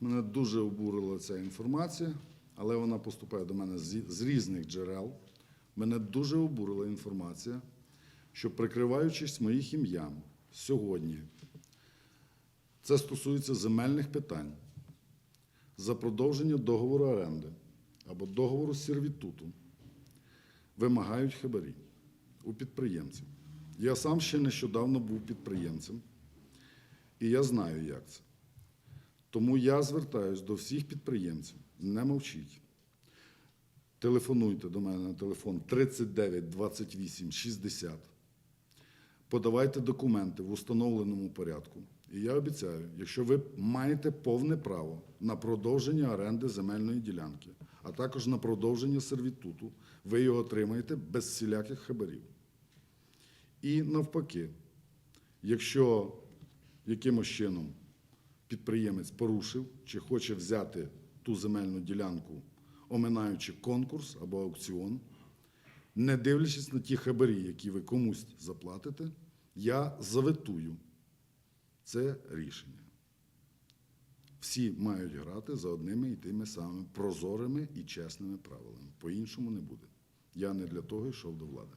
Мене дуже обурила ця інформація, але вона поступає до мене з, різних джерел. Мене дуже обурила інформація, що прикриваючись моїх ім'ям сьогодні, це стосується земельних питань за продовження договору оренди або договору сервітуту, вимагають хабарі у підприємців. Я сам ще нещодавно був підприємцем, і я знаю, як це. Тому я звертаюся до всіх підприємців, не мовчіть. Телефонуйте до мене на телефон 39 28 60. Подавайте документи в установленому порядку. І я обіцяю, якщо ви маєте повне право на продовження оренди земельної ділянки, а також на продовження сервітуту, ви його отримаєте без всіляких хабарів. І навпаки, якщо якимось чином підприємець порушив чи хоче взяти ту земельну ділянку, оминаючи конкурс або аукціон, не дивлячись на ті хабарі, які ви комусь заплатите, я заветую це рішення. Всі мають грати за одними і тими самими прозорими і чесними правилами. По-іншому не буде. Я не для того йшов до влади.